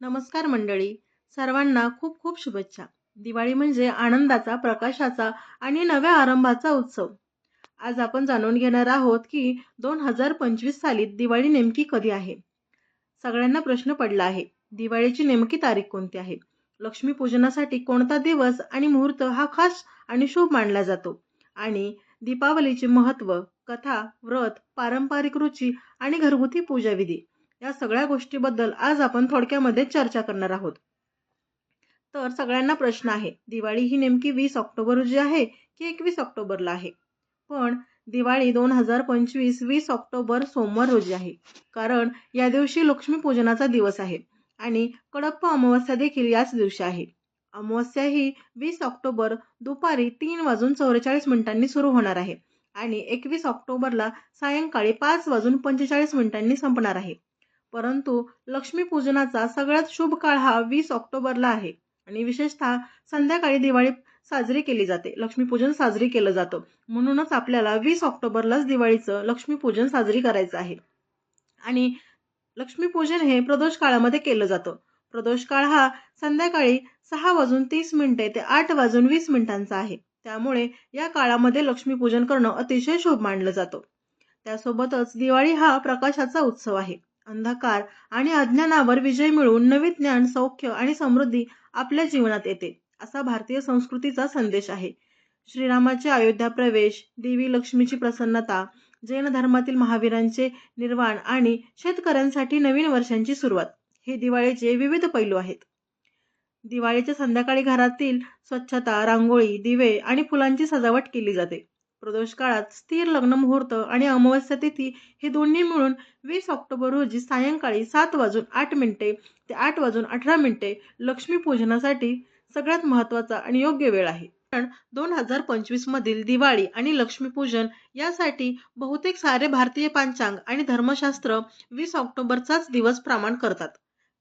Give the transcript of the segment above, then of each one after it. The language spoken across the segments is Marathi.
नमस्कार मंडळी. सर्वांना खूप खूप शुभेच्छा. दिवाळी म्हणजे आनंदाचा प्रकाशाचा आणि नव्या आरंभाचा उत्सव. आज आपण जाणून घेणार आहोत की दोन हजार पंचवीस साली दिवाळी नेमकी कधी आहे? सगळ्यांना प्रश्न पडला आहे. दिवाळीची नेमकी तारीख कोणती आहे? लक्ष्मीपूजनासाठी कोणता दिवस आणि मुहूर्त हा खास आणि शुभ मानला जातो? आणि दीपावलीचे महत्त्व कथा व्रत पारंपरिक रुची आणि घरगुती पूजाविधी या सगळ्या गोष्टीबद्दल आज आपण थोडक्यामध्ये चर्चा करणार आहोत. तर सगळ्यांना प्रश्न आहे दिवाळी ही नेमकी वीस ऑक्टोबर रोजी आहे की एकवीस ऑक्टोबरला आहे? पण दिवाळी दोन हजार पंचवीस वीस ऑक्टोबर सोमवार रोजी आहे. कारण या दिवशी लक्ष्मीपूजनाचा दिवस आहे आणि कडप्पा अमावस्या देखील याच दिवशी आहे. अमावस्या ही वीस ऑक्टोबर दुपारी तीन वाजून चौवेचाळीस मिनिटांनी सुरू होणार आहे आणि एकवीस ऑक्टोबरला सायंकाळी पाच वाजून पंचेचाळीस मिनिटांनी संपणार आहे. परंतु लक्ष्मीपूजनाचा सगळ्यात शुभ काळ हा वीस ऑक्टोबरला आहे. आणि विशेषतः संध्याकाळी दिवाळी साजरी केली जाते. लक्ष्मीपूजन साजरी केलं जातं. म्हणूनच आपल्याला वीस ऑक्टोबरलाच दिवाळीचं लक्ष्मीपूजन साजरी करायचं आहे. आणि लक्ष्मीपूजन हे प्रदोष काळामध्ये केलं जातं. प्रदोष काळ हा संध्याकाळी सहा वाजून तीस मिनिटे ते आठ वाजून वीस मिनिटांचा आहे. त्यामुळे या काळामध्ये लक्ष्मीपूजन करणं अतिशय शुभ मानलं जातं. त्यासोबतच दिवाळी हा प्रकाशाचा उत्सव आहे. अंधकार आणि अज्ञानावर विजय मिळवून नवे ज्ञान सौख्य आणि समृद्धी आपल्या जीवनात येते असा भारतीय संस्कृतीचा संदेश आहे. श्रीरामाचे अयोध्या प्रवेश देवी लक्ष्मीची प्रसन्नता जैन धर्मातील महावीरांचे निर्वाण आणि शेतकऱ्यांसाठी नवीन वर्षांची सुरुवात हे दिवाळीचे विविध पैलू आहेत. दिवाळीच्या संध्याकाळी घरातील स्वच्छता रांगोळी दिवे आणि फुलांची सजावट केली जाते. प्रदोष काळात स्थिर लग्न मुहूर्त आणि अमावस्या तिथी हे दोन्ही मिळून वीस ऑक्टोबर रोजी सायंकाळी सात वाजून आठ मिनिटे ते आठ वाजून अठरा मिनिटे लक्ष्मीपूजनासाठी सगळ्यात महत्त्वाचा आणि योग्य वेळ आहे. कारण दोन हजार पंचवीस मधील दिवाळी आणि लक्ष्मीपूजन यासाठी बहुतेक सारे भारतीय पंचांग आणि धर्मशास्त्र वीस ऑक्टोबरचाच दिवस प्रमाण करतात.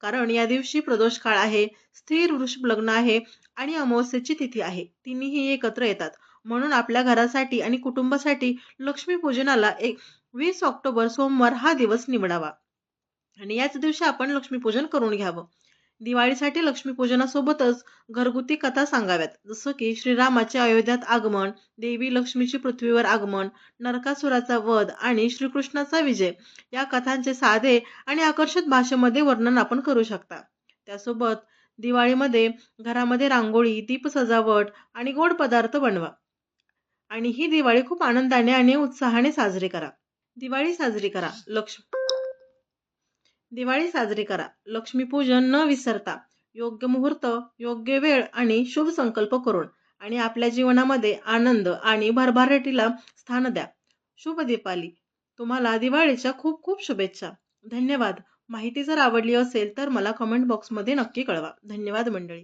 कारण या दिवशी प्रदोष काळ आहे स्थिर वृषभ लग्न आहे आणि अमावस्येची तिथी आहे. तिन्हीही एकत्र येतात. म्हणून आपल्या घरासाठी आणि कुटुंबासाठी लक्ष्मीपूजनाला एक वीस ऑक्टोबर सोमवार हा दिवस निवडावा. आणि याच दिवशी आपण लक्ष्मीपूजन करून घ्यावं. दिवाळीसाठी लक्ष्मीपूजनासोबतच घरगुती कथा सांगाव्यात. जसं की श्रीरामाचे अयोध्यात आगमन देवी लक्ष्मीची पृथ्वीवर आगमन नरकासुराचा वध आणि श्रीकृष्णाचा विजय या कथांचे साधे आणि आकर्षक भाषेमध्ये वर्णन आपण करू शकता. त्यासोबत दिवाळीमध्ये घरामध्ये रांगोळी दीप सजावट आणि गोड पदार्थ बनवा. आणि ही दिवाळी खूप आनंदाने आणि उत्साहाने साजरी करा. दिवाळी साजरी करा. लक्ष्मी दिवाळी साजरी करा. लक्ष्मीपूजन न विसरता योग्य मुहूर्त योग्य वेळ आणि शुभ संकल्प करून आणि आपल्या जीवनामध्ये आनंद आणि भरभराटीला स्थान द्या. शुभ दीपाली. तुम्हाला दिवाळीच्या खूप खूप शुभेच्छा. धन्यवाद. माहिती जर आवडली असेल तर मला कमेंट बॉक्समध्ये नक्की कळवा. धन्यवाद मंडळी.